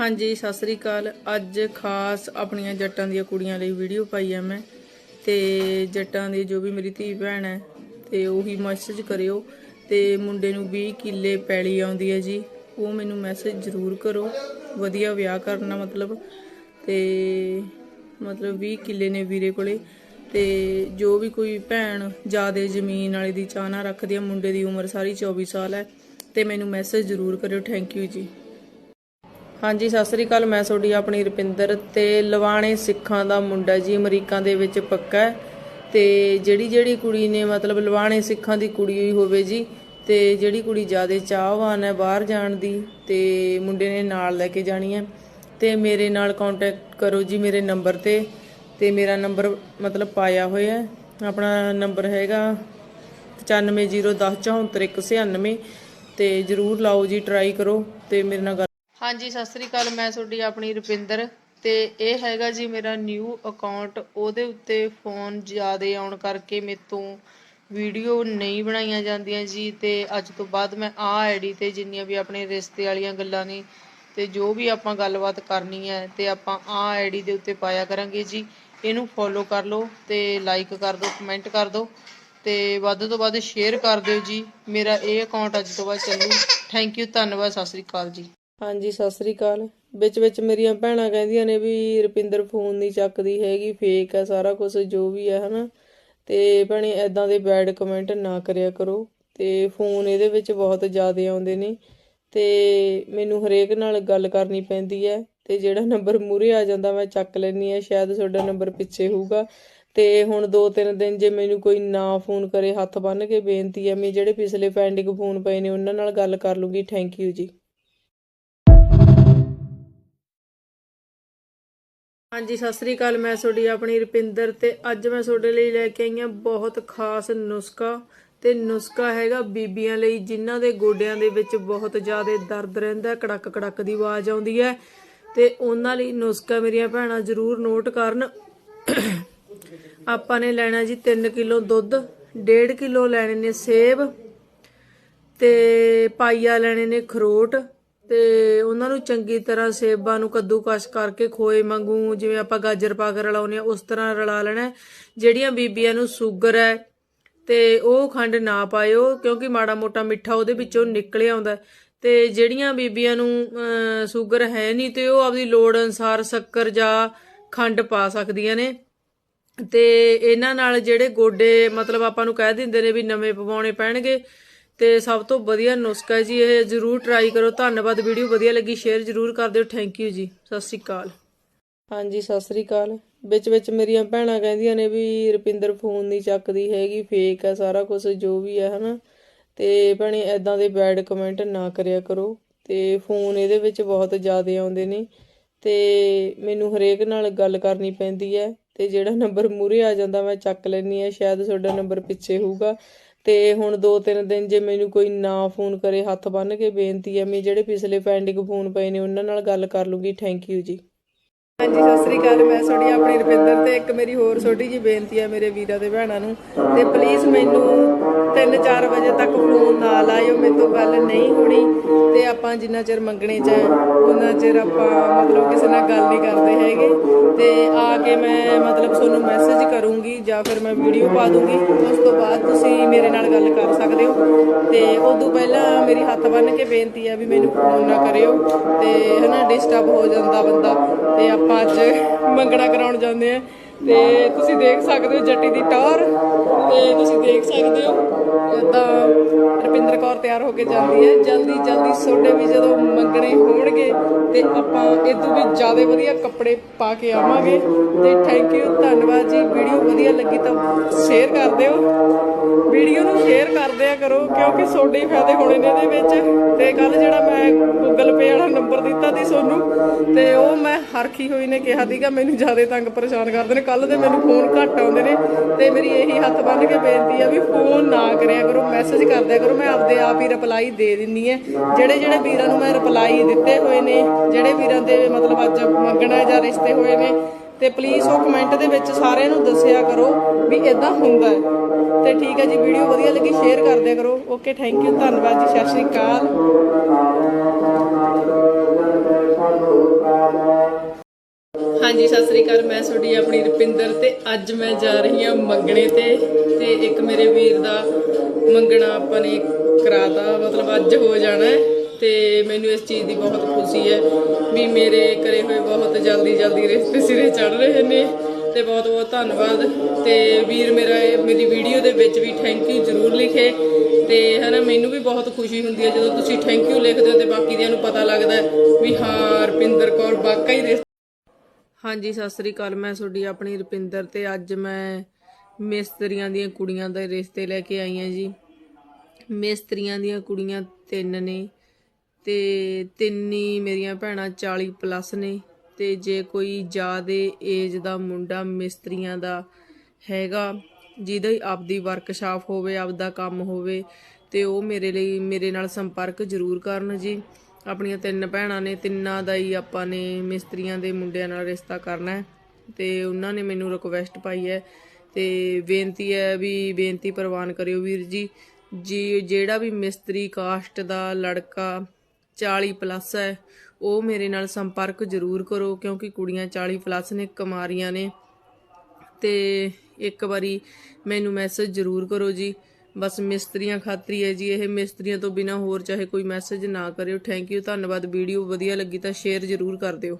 ਹਾਂਜੀ, ਸਤਿ ਸ੍ਰੀ ਅਕਾਲ। ਅੱਜ ਖਾਸ ਆਪਣੀਆਂ ਜੱਟਾਂ ਦੀਆਂ ਕੁੜੀਆਂ ਲਈ ਵੀਡੀਓ ਪਾਈ ਆ ਮੈਂ। ਤੇ ਜੱਟਾਂ ਦੀ ਜੋ ਵੀ ਮੇਰੀ ਧੀ ਭੈਣ ਹੈ, ਤੇ ਉਹੀ ਮੈਸੇਜ ਕਰਿਓ। ਤੇ ਮੁੰਡੇ ਨੂੰ 20 ਕਿੱਲੇ ਪੈਲੀ ਆਉਂਦੀ ਹੈ ਜੀ, ਉਹ ਮੈਨੂੰ ਮੈਸੇਜ ਜ਼ਰੂਰ ਕਰੋ। ਵਧੀਆ ਵਿਆਹ ਕਰਨਾ ਮਤਲਬ। ਤੇ ਮਤਲਬ 20 ਕਿੱਲੇ ਨੇ ਵੀਰੇ ਕੋਲੇ। ਤੇ ਜੋ ਵੀ ਕੋਈ ਭੈਣ ਜਿਆਦੇ ਜ਼ਮੀਨ ਵਾਲੇ ਦੀ ਚਾਹਨਾ ਰੱਖਦੀ ਹੈ ਮੁੰਡੇ ਦੀ ਉਮਰ ਸਾਰੀ 24 ਸਾਲ ਹੈ, ਤੇ ਮੈਨੂੰ ਮੈਸੇਜ ਜ਼ਰੂਰ ਕਰਿਓ। ਥੈਂਕ ਯੂ ਜੀ। ਹਾਂਜੀ, ਸਤਿ ਸ੍ਰੀ ਅਕਾਲ। ਮੈਂ ਤੁਹਾਡੀ ਆਪਣੀ ਰੁਪਿੰਦਰ ਤੇ ਲਵਾਣੇ ਸਿੱਖਾਂ ਦਾ ਮੁੰਡਾ ਜੀ, ਅਮਰੀਕਾ ਦੇ ਵਿੱਚ ਪੱਕਾ ਹੈ। ਤੇ ਜਿਹੜੀ ਜਿਹੜੀ ਕੁੜੀ ਨੇ ਮਤਲਬ ਲਵਾਣੇ ਸਿੱਖਾਂ ਦੀ ਕੁੜੀ ਹੋਈ ਹੋਵੇ ਜੀ, ਤੇ ਜਿਹੜੀ ਕੁੜੀ ਜ਼ਿਆਦਾ ਚਾਹਵਾਨ ਹੈ ਬਾਹਰ ਜਾਣ ਦੀ, ਤੇ ਮੁੰਡੇ ਨੇ ਨਾਲ ਲੈ ਕੇ ਜਾਣੀ ਹੈ। ਤੇ ਮੇਰੇ ਨਾਲ ਕੰਟੈਕਟ ਕਰੋ ਜੀ ਮੇਰੇ ਨੰਬਰ ਤੇ ਤੇ ਮੇਰਾ ਨੰਬਰ ਮਤਲਬ ਪਾਇਆ ਹੋਇਆ ਹੈ। ਆਪਣਾ ਨੰਬਰ ਹੈਗਾ 9501044196 ਤੇ ਜਰੂਰ ਲਾਓ ਜੀ ਟਰਾਈ ਕਰੋ, ਤੇ ਮੇਰੇ ਨਾਲ ਗੱਲ ਹਾਂਜੀ, ਸਤਿ ਸ੍ਰੀ ਅਕਾਲ, ਮੈਂ ਤੁਹਾਡੀ ਆਪਣੀ ਰੁਪਿੰਦਰ ਤੇ ਇਹ ਹੈਗਾ ਜੀ ਮੇਰਾ ਨਿਊ ਅਕਾਊਂਟ ਉਹਦੇ ਉੱਤੇ ਫੋਨ ਜ਼ਿਆਦੇ ਆਉਣ ਕਰਕੇ ਮੇਰੇ ਤੋਂ ਵੀਡੀਓ ਨਹੀਂ ਬਣਾਈਆਂ ਜਾਂਦੀਆਂ ਜੀ ਤੇ ਅੱਜ ਤੋਂ ਬਾਅਦ ਮੈਂ ਆ ਆਈਡੀ ਤੇ ਜਿੰਨੀਆਂ ਵੀ ਆਪਣੇ ਰਿਸ਼ਤੇ ਵਾਲੀਆਂ ਗੱਲਾਂ ਨੇ ਤੇ ਜੋ ਵੀ ਆਪਾਂ ਗੱਲਬਾਤ ਕਰਨੀ ਹੈ ਤੇ ਆਪਾਂ ਆ ਆਈਡੀ ਦੇ ਉੱਤੇ ਪਾਇਆ ਕਰਾਂਗੇ ਜੀ। ਇਹਨੂੰ ਫੋਲੋ ਕਰ ਲਓ ਤੇ ਲਾਈਕ ਕਰ ਦਿਓ ਕਮੈਂਟ ਕਰ ਦਿਓ ਤੇ ਵੱਧ ਤੋਂ ਵੱਧ ਸ਼ੇਅਰ ਕਰ ਦਿਓ ਜੀ। ਮੇਰਾ ਇਹ ਅਕਾਊਂਟ ਅੱਜ ਤੋਂ ਬਾਅਦ ਚੱਲੂ। ਥੈਂਕ ਯੂ ਧੰਨਵਾਦ, ਸਤਿ ਸ੍ਰੀ ਅਕਾਲ ਜੀ। ਹਾਂਜੀ, ਸਤਿ ਸ੍ਰੀ ਅਕਾਲ। ਵਿੱਚ ਵਿੱਚ ਮੇਰੀਆਂ ਭੈਣਾਂ ਕਹਿੰਦੀਆਂ ਨੇ ਵੀ ਰੁਪਿੰਦਰ ਫੋਨ ਨਹੀਂ ਚੱਕਦੀ ਹੈਗੀ ਫੇਕ ਹੈ ਸਾਰਾ ਕੁਝ ਜੋ ਵੀ ਹੈ ਹਨਾ। ਤੇ ਭੈਣੇ ਐਦਾਂ ਦੇ ਬੈਡ ਕਮੈਂਟ ਨਾ ਕਰਿਆ ਕਰੋ। ਤੇ ਫੋਨ ਇਹਦੇ ਵਿੱਚ ਬਹੁਤ ਜ਼ਿਆਦਾ ਆਉਂਦੇ ਨੇ। ਤੇ ਮੈਨੂੰ ਹਰੇਕ ਨਾਲ ਗੱਲ ਕਰਨੀ ਪੈਂਦੀ ਹੈ। ਤੇ ਜਿਹੜਾ ਨੰਬਰ ਮੂਰੇ ਆ ਜਾਂਦਾ, ਮੈਂ ਚੱਕ ਲੈਣੀ ਹੈ। ਸ਼ਾਇਦ ਤੁਹਾਡਾ ਨੰਬਰ ਪਿੱਛੇ ਹੋਊਗਾ। ਤੇ ਹੁਣ ਦੋ ਤਿੰਨ ਦਿਨ ਜੇ ਮੈਨੂੰ ਕੋਈ ਨਾ ਫੋਨ ਕਰੇ, ਹੱਥ ਬੰਨ ਕੇ ਬੇਨਤੀ ਹੈ, ਮੈਂ ਜਿਹੜੇ ਪਿਛਲੇ ਪੈਂਡਿੰਗ ਫੋਨ ਪਏ ਨੇ, ਉਹਨਾਂ ਨਾਲ ਗੱਲ ਕਰ ਲੂੰਗੀ। ਥੈਂਕ ਯੂ ਜੀ। ਹਾਂਜੀ ਸਤਿ ਸ੍ਰੀ ਅਕਾਲ। ਮੈਂ ਤੁਹਾਡੀ ਆਪਣੀ ਰੁਪਿੰਦਰ ਤੇ ਅੱਜ ਮੈਂ ਤੁਹਾਡੇ ਲਈ ਲੈ ਕੇ ਆਈ ਹਾਂ ਬਹੁਤ ਖਾਸ ਨੁਸਖਾ ਤੇ ਨੁਸਖਾ ਹੈਗਾ ਬੀਬੀਆਂ ਲਈ ਜਿਨ੍ਹਾਂ ਦੇ ਗੋਡਿਆਂ ਦੇ ਵਿੱਚ ਬਹੁਤ ਜ਼ਿਆਦਾ ਦਰਦ ਰਹਿੰਦਾ ਹੈ, ਕੜਕ ਕੜਕ ਦੀ ਆਵਾਜ਼ ਆਉਂਦੀ ਹੈ ਤੇ ਉਹਨਾਂ ਲਈ ਨੁਸਖਾ ਮੇਰੀਆਂ ਭੈਣਾਂ ਜ਼ਰੂਰ ਨੋਟ ਕਰਨ। ਆਪਾਂ ਨੇ ਲੈਣਾ ਜੀ 3 ਕਿਲੋ ਦੁੱਧ 1.5 ਕਿਲੋ ਲੈਣੇ ਨੇ ਸੇਬ ਤੇ ਪਾਈਆ ਲੈਣੇ ਨੇ ਖਰੋਟ ਤੇ ਉਹਨਾਂ ਨੂੰ ਚੰਗੀ ਤਰ੍ਹਾਂ ਸੇਬਾਂ ਨੂੰ ਕੱਦੂਕਸ਼ ਕਰਕੇ ਖੋਏ ਵਾਂਗੂ, ਜਿਵੇਂ ਆਪਾਂ ਗਾਜਰ ਪਾ ਕੇ ਰਲਾਉਂਦੇ ਆ ਉਸ ਤਰ੍ਹਾਂ ਰਲਾ ਲੈਣਾ ਜਿਹੜੀਆਂ ਬੀਬੀਆਂ ਨੂੰ ਸ਼ੂਗਰ ਹੈ, ਤੇ ਉਹ ਖੰਡ ਨਾ ਪਾਇਓ, ਕਿਉਂਕਿ ਮਾੜਾ ਮੋਟਾ ਮਿੱਠਾ ਉਹਦੇ ਵਿੱਚੋਂ ਨਿਕਲ ਆਉਂਦਾ ਹੈ। ਤੇ ਜਿਹੜੀਆਂ ਬੀਬੀਆਂ ਨੂੰ ਸ਼ੂਗਰ ਹੈ ਨਹੀਂ, ਤੇ ਉਹ ਆਪਦੀ ਲੋੜ ਅਨਸਾਰ ਸ਼ੱਕਰ ਜਾਂ ਖੰਡ ਪਾ ਸਕਦੀਆਂ ਨੇ ਤੇ ਇਹਨਾਂ ਨਾਲ ਜਿਹੜੇ ਗੋਡੇ, ਮਤਲਬ ਆਪਾਂ ਨੂੰ ਕਹਿ ਦਿੰਦੇ ਨੇ ਵੀ ਨਵੇਂ ਪਵਾਉਣੇ ਪੈਣਗੇ ਤੇ ਸਭ ਤੋਂ ਵਧੀਆ ਨੁਸਖਾ ਜੀ ਇਹ ਜਰੂਰ ਟਰਾਈ ਕਰੋ। ਧੰਨਵਾਦ ਵੀਡੀਓ ਵਧੀਆ ਲੱਗੀ ਸ਼ੇਅਰ ਜਰੂਰ ਕਰ ਦਿਓ। ਥੈਂਕ ਯੂ ਜੀ। ਸਤਿ ਸ੍ਰੀ ਅਕਾਲ। ਹਾਂਜੀ, ਸਤਿ ਸ੍ਰੀ ਅਕਾਲ। ਵਿੱਚ ਵਿੱਚ ਮੇਰੀਆਂ ਭੈਣਾਂ ਕਹਿੰਦੀਆਂ ਨੇ ਵੀ ਰੁਪਿੰਦਰ ਫੋਨ ਨਹੀਂ ਚੱਕਦੀ ਹੈਗੀ ਫੇਕ ਹੈ ਸਾਰਾ ਕੁਝ ਜੋ ਵੀ ਹੈ ਹਨਾ। ਤੇ ਭੈਣੇ ਐਦਾਂ ਦੇ ਬੈਡ ਕਮੈਂਟ ਨਾ ਕਰਿਆ ਕਰੋ। ਤੇ ਫੋਨ ਇਹਦੇ ਵਿੱਚ ਬਹੁਤ ਜ਼ਿਆਦਾ ਆਉਂਦੇ ਨੇ। ਤੇ ਮੈਨੂੰ ਹਰੇਕ ਨਾਲ ਗੱਲ ਕਰਨੀ ਪੈਂਦੀ ਹੈ। ਤੇ ਜਿਹੜਾ ਨੰਬਰ ਮੂਰੇ ਆ ਜਾਂਦਾ, ਮੈਂ ਚੱਕ ਲੈਣੀ ਹੈ। ਸ਼ਾਇਦ ਤੁਹਾਡਾ ਨੰਬਰ ਪਿੱਛੇ ਹੋਊਗਾ। ਤੇ ਹੁਣ ਦੋ ਤਿੰਨ ਦਿਨ ਜੇ ਮੈਨੂੰ ਕੋਈ ਨਾ ਫੋਨ ਕਰੇ, ਹੱਥ ਬੰਨ ਕੇ ਬੇਨਤੀ ਹੈ, ਮੈਂ ਜਿਹੜੇ ਪਿਛਲੇ ਪੈਂਡਿੰਗ ਫੋਨ ਪਏ ਨੇ, ਉਹਨਾਂ ਨਾਲ ਗੱਲ ਕਰ ਲੂੰਗੀ। ਥੈਂਕ ਯੂ ਜੀ। ਹਾਂਜੀ, ਸਤਿ ਸ੍ਰੀ ਅਕਾਲ। ਮੈਂ ਤੁਹਾਡੀ ਆਪਣੀ ਰੁਪਿੰਦਰ ਤੇ ਇੱਕ ਮੇਰੀ ਹੋਰ ਛੋਟੀ ਜੀ ਬੇਨਤੀ ਹੈ ਮੇਰੇ ਵੀਰਾਂ ਤੇ ਭੈਣਾਂ ਨੂੰ। ਤੇ ਪਲੀਜ਼ ਮੈਨੂੰ 3-4 ਵਜੇ ਤੱਕ ਫੋਨ ਨਾ ਲਾਇਓ, ਮੇਰੇ ਤੋਂ ਗੱਲ ਨਹੀਂ ਹੋਣੀ। ਤੇ ਆਪਾਂ ਜਿੰਨਾ ਚਿਰ ਮੰਗਣੇ ਚ ਉਹਨਾਂ ਚਿਰ ਆਪਾਂ ਮਤਲਬ ਕਿਸੇ ਨਾਲ ਗੱਲ ਨਹੀਂ ਕਰਦੇ ਹੈਗੇ। ਤੇ ਆ ਕੇ ਮੈਂ ਮਤਲਬ ਤੁਹਾਨੂੰ ਮੈਸੇਜ ਕਰੂੰਗੀ ਜਾਂ ਫਿਰ ਮੈਂ ਵੀਡੀਓ ਪਾ ਦੂੰਗੀ। ਉਸ ਤੋਂ ਬਾਅਦ ਤੁਸੀਂ ਮੇਰੇ ਨਾਲ ਗੱਲ ਕਰ ਸਕਦੇ ਹੋ। ਤੇ ਉਦੋਂ ਪਹਿਲਾਂ ਮੇਰੀ ਹੱਥ ਬੰਨ ਕੇ ਬੇਨਤੀ ਹੈ ਵੀ ਮੈਨੂੰ ਫੋਨ ਨਾ ਕਰਿਓ। ਤੇ ਹਨਾ ਡਿਸਟਰਬ ਹੋ ਜਾਂਦਾ ਬੰਦਾ। ਤੇ ਆਪਾਂ ਅੱਜ ਮੰਗਣਾ ਕਰਾਉਣ ਜਾਂਦੇ ਆ। ਤੇ ਤੁਸੀਂ ਦੇਖ ਸਕਦੇ ਹੋ ਜੱਟੀ ਦੀ ਟੌਰ ਤੇ ਤੁਸੀਂ ਦੇਖ ਸਕਦੇ ਹੋ ਇਦਾਂ ਰੁਪਿੰਦਰ ਕੌਰ ਤਿਆਰ ਹੋ ਕੇ ਜਾਂਦੀ ਹੈ। ਜਲਦੀ ਜਲਦੀ ਸੋਡੇ ਵੀ ਜਦੋਂ ਮੰਗਣੇ ਹੋਣਗੇ ਤੇ ਆਪਾਂ ਇਦੋਂ ਵੀ ਜ਼ਿਆਦਾ ਵਧੀਆ ਕੱਪੜੇ ਪਾ ਕੇ ਆਵਾਂਗੇ। ਤੇ ਥੈਂਕ ਯੂ ਧੰਨਵਾਦ ਜੀ। ਵੀਡੀਓ ਵਧੀਆ ਲੱਗੀ ਤਾਂ ਸ਼ੇਅਰ ਕਰ ਦਿਓ। ਵੀਡੀਓ ਨੂੰ ਸ਼ੇਅਰ ਕਰਦਿਆ ਕਰੋ, ਕਿਉਂਕਿ ਤੁਹਾਡੇ ਹੀ ਫਾਇਦੇ ਹੋਣੇ ਨੇ ਇਹਦੇ ਵਿੱਚ। ਤੇ ਕੱਲ ਜਿਹੜਾ ਮੈਂ ਗੂਗਲ ਪੇ ਵਾਲਾ ਨੰਬਰ ਦਿੱਤਾ ਸੀ ਤੁਹਾਨੂੰ ਤੇ ਉਹ ਮੈਂ ਹਰਖੀ ਹੋਈ ਨੇ ਕਿਹਾ ਸੀਗਾ, ਮੈਨੂੰ ਜ਼ਿਆਦਾ ਤੰਗ ਪਰੇਸ਼ਾਨ ਕਰਦੇ ਨੇ ਕੱਲ ਦੇ ਮੈਨੂੰ ਫੋਨ ਘੱਟ ਆਉਂਦੇ ਨੇ ਤੇ ਮੇਰੀ ਇਹੀ ਹੱਥ ਬੰਨ ਕੇ ਬੇਨਤੀ ਆ ਵੀ ਫੋਨ ਨਾ ਕਰਿਆ ਕਰੋ ਮੈਸੇਜ ਕਰ ਕਰੋ, ਮੈਂ ਆਪਦੇ ਆਪ ਹੀ ਰਿਪਲਾਈ ਦੇ ਦਿੰਨੀ ਹੈ ਜਿਹੜੇ ਜਿਹੜੇ ਵੀਰਾਂ ਨੂੰ ਮੈਂ ਰਿਪਲਾਈ ਦਿੱਤੇ ਹੋਏ ਨੇ, ਜਿਹੜੇ ਵੀਰਾਂ ਦੇ ਮਤਲਬ ਅੱਜ ਮੰਗਣਾ ਜਾਂ ਰਿਸ਼ਤੇ ਹੋਏ ਨੇ, ਤੇ ਪਲੀਜ਼ ਉਹ ਕਮੈਂਟ ਦੇ ਵਿੱਚ ਸਾਰਿਆਂ ਨੂੰ ਦੱਸਿਆ ਕਰੋ ਵੀ ਇਦਾਂ ਹੁੰਦਾ ਹੈ। ਤੇ ਠੀਕ ਹੈ ਜੀ ਵੀਡੀਓ ਵਧੀਆ ਲੱਗੀ ਸ਼ੇਅਰ ਕਰ ਦਿਆ ਕਰੋ। ਓਕੇ ਥੈਂਕ ਯੂ ਧੰਨਵਾਦ ਜੀ, ਸਤਿ ਸ਼੍ਰੀ ਅਕਾਲ। ਹਾਂਜੀ, ਸਤਿ ਸ੍ਰੀ ਅਕਾਲ। ਮੈਂ ਤੁਹਾਡੀ ਆਪਣੀ ਰੁਪਿੰਦਰ ਤੇ ਅੱਜ ਮੈਂ ਜਾ ਰਹੀ ਹਾਂ ਮੰਗਣੇ ਤੇ ਤੇ ਇੱਕ ਮੇਰੇ ਵੀਰ ਦਾ ਮੰਗਣਾ ਆਪਾਂ ਨੇ ਕਰਾਤਾ, ਮਤਲਬ ਅੱਜ ਹੋ ਜਾਣਾ ਹੈ ਤੇ ਮੈਨੂੰ ਇਸ ਚੀਜ਼ ਦੀ ਬਹੁਤ ਖੁਸ਼ੀ ਹੈ ਵੀ ਮੇਰੇ ਕਰੇ ਹੋਏ ਬਹੁਤ ਜਲਦੀ ਜਲਦੀ ਰਿਸ਼ਤੇ ਸਿਰੇ ਚੜ ਰਹੇ ਨੇ ਤੇ ਬਹੁਤ ਬਹੁਤ ਧੰਨਵਾਦ ਤੇ ਵੀਰ ਮੇਰਾ ਇਹ ਮੇਰੀ ਵੀਡੀਓ ਦੇ ਵਿੱਚ ਵੀ ਥੈਂਕ ਯੂ ਜ਼ਰੂਰ ਲਿਖੇ ਤੇ ਹਨਾ ਮੈਨੂੰ ਵੀ ਬਹੁਤ ਖੁਸ਼ੀ ਹੁੰਦੀ ਹੈ ਜਦੋਂ ਤੁਸੀਂ ਥੈਂਕ ਯੂ ਲਿਖਦੇ ਹੋ ਤੇ ਬਾਕੀ ਦਿਆਂ ਨੂੰ ਪਤਾ ਲੱਗਦਾ ਵੀ ਹਾਂ ਰੁਪਿੰਦਰ ਕੌਰ ਵਾਕਈ ਰਿਸ਼ਤੇ ਹਾਂਜੀ, ਸਤਿ ਸ੍ਰੀ ਅਕਾਲ। ਮੈਂ ਤੁਹਾਡੀ ਆਪਣੀ ਰੁਪਿੰਦਰ ਤੇ ਅੱਜ ਮੈਂ ਮਿਸਤਰੀਆਂ ਦੀਆਂ ਕੁੜੀਆਂ ਦੇ ਰਿਸ਼ਤੇ ਲੈ ਕੇ ਆਈ ਹਾਂ ਜੀ। ਮਿਸਤਰੀਆਂ ਦੀਆਂ ਕੁੜੀਆਂ ਤਿੰਨ ਨੇ ਤੇ ਤਿੰਨੀ ਮੇਰੀਆਂ ਭੈਣਾਂ 40 ਪਲੱਸ ਨੇ ਤੇ ਜੇ ਕੋਈ ਜ਼ਿਆਦੇ ਏਜ ਦਾ ਮੁੰਡਾ ਮਿਸਤਰੀਆਂ ਦਾ ਹੈਗਾ, ਜਿਹਦਾ ਹੀ ਆਪਦੀ ਵਰਕਸ਼ਾਪ ਹੋਵੇ, ਆਪਦਾ ਕੰਮ ਹੋਵੇ ਤੇ ਉਹ ਮੇਰੇ ਲਈ, ਮੇਰੇ ਨਾਲ ਸੰਪਰਕ ਜ਼ਰੂਰ ਕਰਨ ਜੀ। ਆਪਣੀਆਂ ਤਿੰਨ ਭੈਣਾਂ ਨੇ, ਤਿੰਨਾਂ ਦਾ ਹੀ ਆਪਾਂ ਨੇ ਮਿਸਤਰੀਆਂ ਦੇ ਮੁੰਡਿਆਂ ਨਾਲ ਰਿਸ਼ਤਾ ਕਰਨਾ ਹੈ ਤੇ ਉਹਨਾਂ ਨੇ ਮੈਨੂੰ ਰਿਕੁਐਸਟ ਪਾਈ ਹੈ ਤੇ ਬੇਨਤੀ ਹੈ ਵੀ ਬੇਨਤੀ ਪ੍ਰਵਾਨ ਕਰਿਓ ਵੀਰ ਜੀ ਜੀ ਜਿਹੜਾ ਵੀ ਮਿਸਤਰੀ ਕਾਸਟ ਦਾ ਲੜਕਾ 40 ਪਲੱਸ ਹੈ, ਉਹ ਮੇਰੇ ਨਾਲ ਸੰਪਰਕ ਜ਼ਰੂਰ ਕਰੋ ਕਿਉਂਕਿ ਕੁੜੀਆਂ 40 ਪਲੱਸ ਨੇ, ਕੁਮਾਰੀਆਂ ਨੇ ਤੇ ਇੱਕ ਵਾਰੀ ਮੈਨੂੰ ਮੈਸੇਜ ਜ਼ਰੂਰ ਕਰੋ ਜੀ। ਬਸ ਮਿਸਤਰੀਆਂ ਖਾਤਰੀ ਹੈ ਜੀ, ਇਹ ਮਿਸਤਰੀਆਂ ਤੋਂ ਬਿਨਾ ਹੋਰ ਚਾਹੇ ਕੋਈ ਮੈਸੇਜ ਨਾ ਕਰਿਓ। ਥੈਂਕ ਯੂ ਧੰਨਵਾਦ। ਵੀਡੀਓ ਵਧੀਆ ਲੱਗੀ ਤਾਂ ਸ਼ੇਅਰ ਜ਼ਰੂਰ ਕਰ ਦਿਓ।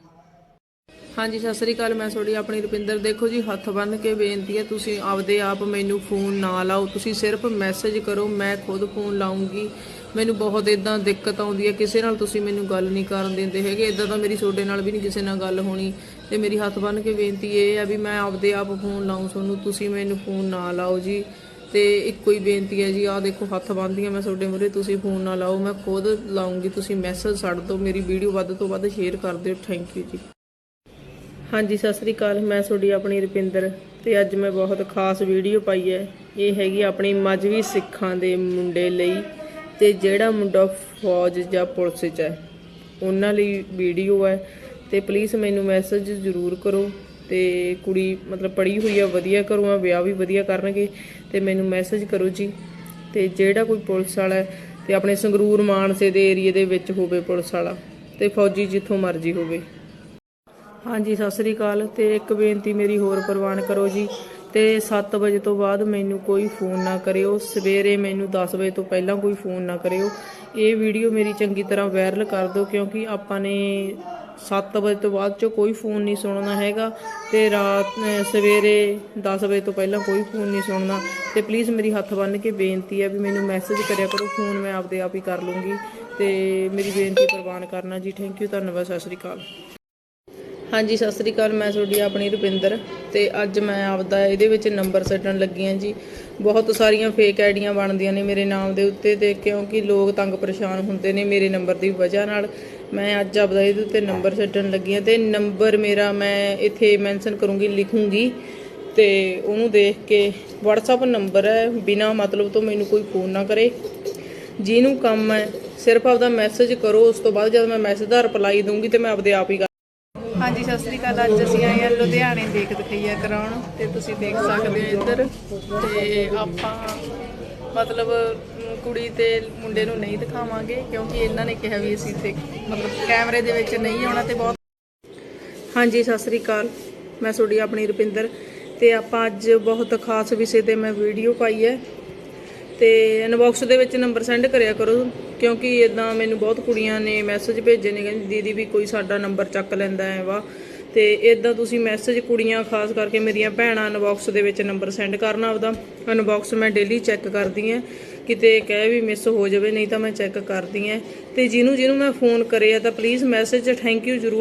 ਹਾਂਜੀ, ਸਤਿ ਸ੍ਰੀ ਅਕਾਲ। ਮੈਂ ਤੁਹਾਡੀ ਆਪਣੀ ਰੁਪਿੰਦਰ। ਦੇਖੋ ਜੀ, ਹੱਥ ਬੰਨ੍ਹ ਕੇ ਬੇਨਤੀ ਹੈ, ਤੁਸੀਂ ਆਪਦੇ ਆਪ ਮੈਨੂੰ ਫੋਨ ਨਾ ਲਾਓ। ਤੁਸੀਂ ਸਿਰਫ ਮੈਸੇਜ ਕਰੋ, ਮੈਂ ਖੁਦ ਫੋਨ ਲਾਉਂਗੀ। ਮੈਨੂੰ ਬਹੁਤ ਇਦਾਂ ਦਿੱਕਤ ਆਉਂਦੀ ਹੈ, ਕਿਸੇ ਨਾਲ ਤੁਸੀਂ ਮੈਨੂੰ ਗੱਲ ਨਹੀਂ ਕਰਨ ਦਿੰਦੇ ਹੈਗੇ। ਇਦਾਂ ਤਾਂ ਮੇਰੀ ਤੁਹਾਡੇ ਨਾਲ ਵੀ ਨਹੀਂ ਕਿਸੇ ਨਾਲ ਗੱਲ ਹੋਣੀ। ਤੇ ਮੇਰੀ ਹੱਥ ਬੰਨ੍ਹ ਕੇ ਬੇਨਤੀ ਇਹ ਹੈ ਵੀ ਮੈਂ ਆਪਦੇ ਆਪ ਫੋਨ ਲਾਉਂ ਤੁਹਾਨੂੰ। ਤੁਸੀਂ ਮੈਨੂੰ ਫੋਨ ਨਾ ਲਾਓ ਜੀ। ਤੇ ਇੱਕੋ ਹੀ ਬੇਨਤੀ ਹੈ ਜੀ, ਆਹ ਦੇਖੋ ਹੱਥ ਬੰਨ੍ਹਦੀਆਂ ਮੈਂ ਤੁਹਾਡੇ ਮੂਹਰੇ, ਤੁਸੀਂ ਫੋਨ ਨਾ ਲਾਓ, ਮੈਂ ਖੁਦ ਲਾਉਂਗੀ, ਤੁਸੀਂ ਮੈਸੇਜ ਛੱਡ ਦਿਓ, ਮੇਰੀ ਵੀਡੀਓ ਵੱਧ ਤੋਂ ਵੱਧ ਸ਼ੇਅਰ ਕਰ ਦਿਓ ਥੈਂਕ ਯੂ ਜੀ। ਹਾਂਜੀ, ਸਤਿ ਸ੍ਰੀ ਅਕਾਲ, ਮੈਂ ਤੁਹਾਡੀ ਆਪਣੀ ਰੁਪਿੰਦਰ, ਤੇ ਅੱਜ ਮੈਂ ਬਹੁਤ ਖਾਸ ਵੀਡੀਓ ਪਾਈ ਹੈ। ਇਹ ਹੈਗੀ ਆਪਣੀ ਮਜਵੀ ਸਿੱਖਾਂ ਦੇ ਮੁੰਡੇ ਲਈ, ਤੇ ਜਿਹੜਾ ਮੁੰਡਾ ਫੌਜ ਜਾਂ ਪੁਲਿਸ 'ਚ ਹੈ, ਉਹਨਾਂ ਲਈ ਵੀਡੀਓ ਹੈ। ਤੇ ਪਲੀਜ਼ ਮੈਨੂੰ ਮੈਸੇਜ ਜ਼ਰੂਰ ਕਰੋ, ਤੇ ਕੁੜੀ ਮਤਲਬ ਪੜ੍ਹੀ ਹੋਈ ਆ ਵਧੀਆ ਘਰੋਂ ਆ, ਵਿਆਹ ਵੀ ਵਧੀਆ ਕਰਨਗੇ। ਤੇ ਮੈਨੂੰ ਮੈਸੇਜ ਕਰੋ ਜੀ। ਤੇ ਜਿਹੜਾ ਕੋਈ ਪੁਲਿਸ ਵਾਲਾ ਹੈ ਤੇ ਆਪਣੇ ਸੰਗਰੂਰ ਮਾਨਸੇ ਦੇ ਏਰੀਏ ਦੇ ਵਿੱਚ ਹੋਵੇ ਪੁਲਿਸ ਵਾਲਾ, ਤੇ ਫੌਜੀ ਜਿੱਥੋਂ ਮਰਜ਼ੀ ਹੋਵੇ। ਹਾਂਜੀ, ਸਤਿ ਸ੍ਰੀ ਅਕਾਲ। ਤੇ ਇੱਕ ਬੇਨਤੀ ਮੇਰੀ ਹੋਰ ਪ੍ਰਵਾਨ ਕਰੋ ਜੀ। ਤੇ 7 ਵਜੇ ਤੋਂ ਬਾਅਦ ਮੈਨੂੰ ਕੋਈ ਫੋਨ ਨਾ ਕਰਿਓ। ਸਵੇਰੇ ਮੈਨੂੰ 10 ਵਜੇ ਤੋਂ ਪਹਿਲਾਂ ਕੋਈ ਫੋਨ ਨਾ ਕਰਿਓ। ਇਹ ਵੀਡੀਓ ਮੇਰੀ ਚੰਗੀ ਤਰ੍ਹਾਂ ਵਾਇਰਲ ਕਰ ਦਿਓ, ਕਿਉਂਕਿ ਆਪਾਂ ਨੇ 7 ਵਜੇ ਤੋਂ ਬਾਅਦ ਚ ਕੋਈ ਫੋਨ ਨਹੀਂ ਸੁਣਨਾ ਹੈਗਾ ਤੇ ਰਾਤ ਸਵੇਰੇ 10 ਵਜੇ ਤੋਂ ਪਹਿਲਾਂ ਕੋਈ ਫੋਨ ਨਹੀਂ ਸੁਣਨਾ। ਤੇ ਪਲੀਜ਼ ਮੇਰੀ ਹੱਥ ਬੰਨ੍ਹ ਕੇ ਬੇਨਤੀ ਹੈ ਵੀ ਮੈਨੂੰ ਮੈਸੇਜ ਕਰਿਆ ਕਰੋ, ਫੋਨ ਮੈਂ ਆਪਦੇ ਆਪ ਹੀ ਕਰ ਲੂੰਗੀ। ਤੇ ਮੇਰੀ ਬੇਨਤੀ ਪ੍ਰਵਾਨ ਕਰਨਾ ਜੀ। ਥੈਂਕ ਯੂ ਧੰਨਵਾਦ, ਸਤਿ ਸ੍ਰੀ ਅਕਾਲ। ਹਾਂਜੀ, ਸਤਿ ਸ੍ਰੀ ਅਕਾਲ, ਮੈਂ ਤੁਹਾਡੀ ਆਪਣੀ ਰੁਪਿੰਦਰ ਤੇ ਅੱਜ ਮੈਂ ਆਪਦਾ ਇਹਦੇ ਵਿੱਚ ਨੰਬਰ ਸੱਟਣ ਲੱਗੀ ਹਾਂ ਜੀ। ਬਹੁਤ ਸਾਰੀਆਂ ਫੇਕ ਆਈਡੀਆਂ ਬਣਦੀਆਂ ਨੇ ਮੇਰੇ ਨਾਮ ਦੇ ਉੱਤੇ ਤੇ ਕਿਉਂਕਿ ਲੋਕ ਤੰਗ ਪਰੇਸ਼ਾਨ ਹੁੰਦੇ ਨੇ ਮੇਰੇ ਨੰਬਰ ਦੀ ਵਜ੍ਹਾ ਨਾਲ। ਮੈਂ ਅੱਜ ਆਪਦਾ ਇਹਦੇ ਉੱਤੇ ਨੰਬਰ ਸੱਟਣ ਲੱਗੀ ਹਾਂ ਤੇ ਨੰਬਰ ਮੇਰਾ ਮੈਂ ਇੱਥੇ ਮੈਂਸ਼ਨ ਕਰੂੰਗੀ, ਲਿਖੂੰਗੀ ਤੇ ਉਹਨੂੰ ਦੇਖ ਕੇ WhatsApp ਨੰਬਰ ਹੈ, ਬਿਨਾ ਮਤਲਬ ਤੋਂ ਮੈਨੂੰ ਕੋਈ ਫੋਨ ਨਾ ਕਰੇ। ਜਿਹਨੂੰ ਕੰਮ ਹੈ, ਸਿਰਫ ਆਪਦਾ ਮੈਸੇਜ ਕਰੋ, ਉਸ ਤੋਂ ਬਾਅਦ ਜਦ ਮੈਂ ਮੈਸੇਜ ਦਾ ਰਿਪਲਾਈ ਦੂੰਗੀ ਤੇ ਮੈਂ ਆਪਦੇ ਆਪ ਹੀ ਕਰ ਹਾਂਜੀ, ਸਤਿ ਸ੍ਰੀ ਅਕਾਲ। ਅੱਜ ਅਸੀਂ ਆਏ ਹਾਂ ਲੁਧਿਆਣੇ ਦੇਖ ਦਿਖਈਆ ਕਰਾਉਣ ਤੇ ਤੁਸੀਂ ਦੇਖ ਸਕਦੇ ਹੋ ਇੱਧਰ। ਤੇ ਆਪਾਂ ਮਤਲਬ ਕੁੜੀ ਤੇ ਮੁੰਡੇ ਨੂੰ ਨਹੀਂ ਦਿਖਾਵਾਂਗੇ ਕਿਉਂਕਿ ਇਹਨਾਂ ਨੇ ਕਿਹਾ ਵੀ ਅਸੀਂ ਇੱਥੇ, ਮਤਲਬ ਕੈਮਰੇ ਦੇ ਵਿੱਚ ਨਹੀਂ ਆਉਣਾ ਤੇ ਬਹੁਤ ਹਾਂਜੀ, ਸਤਿ ਸ੍ਰੀ ਅਕਾਲ। ਮੈਂ ਤੁਹਾਡੀ, ਆਪਣੀ ਰੁਪਿੰਦਰ। ਤੇ ਆਪਾਂ ਅੱਜ ਬਹੁਤ ਖਾਸ ਵਿਸ਼ੇ ਤੇ ਮੈਂ ਵੀਡੀਓ ਪਾਈ ਹੈ। ਤੇ ਇਨਬਾਕਸ ਦੇ ਵਿੱਚ ਨੰਬਰ ਸੈਂਡ ਕਰਿਆ ਕਰੋ। ਕਿਉਂਕਿ ਇਦਾਂ ਮੈਨੂੰ ਬਹੁਤ ਕੁੜੀਆਂ ਨੇ ਮੈਸੇਜ ਭੇਜੇ ਨੇ, ਕਹਿੰਦੀ ਦੀਦੀ ਵੀ ਕੋਈ ਸਾਡਾ ਨੰਬਰ ਚੱਕ ਲੈਂਦਾ ਹੈ ਵਾ ਤੇ ਇਦਾਂ ਤੁਸੀਂ ਮੈਸੇਜ ਕੁੜੀਆਂ, ਖਾਸ ਕਰਕੇ ਮੇਰੀਆਂ ਭੈਣਾਂ ਇਨਬਾਕਸ ਦੇ ਵਿੱਚ ਨੰਬਰ ਸੈਂਡ ਕਰਨਾ ਆਪਦਾ। ਇਨਬਾਕਸ ਮੈਂ ਡੇਲੀ ਚੈੱਕ ਕਰਦੀ ਆ ਕਿਤੇ ਕਹਿ ਵੀ ਮਿਸ ਹੋ ਜਾਵੇ, ਨਹੀਂ ਤਾਂ ਮੈਂ ਚੈੱਕ ਕਰਦੀ ਆ ਤੇ ਜਿਹਨੂੰ ਜਿਹਨੂੰ ਮੈਂ ਫੋਨ ਕਰਿਆ, ਤਾਂ ਪਲੀਜ਼ ਮੈਸੇਜ ਥੈਂਕ ਯੂ ਜ਼ਰੂਰ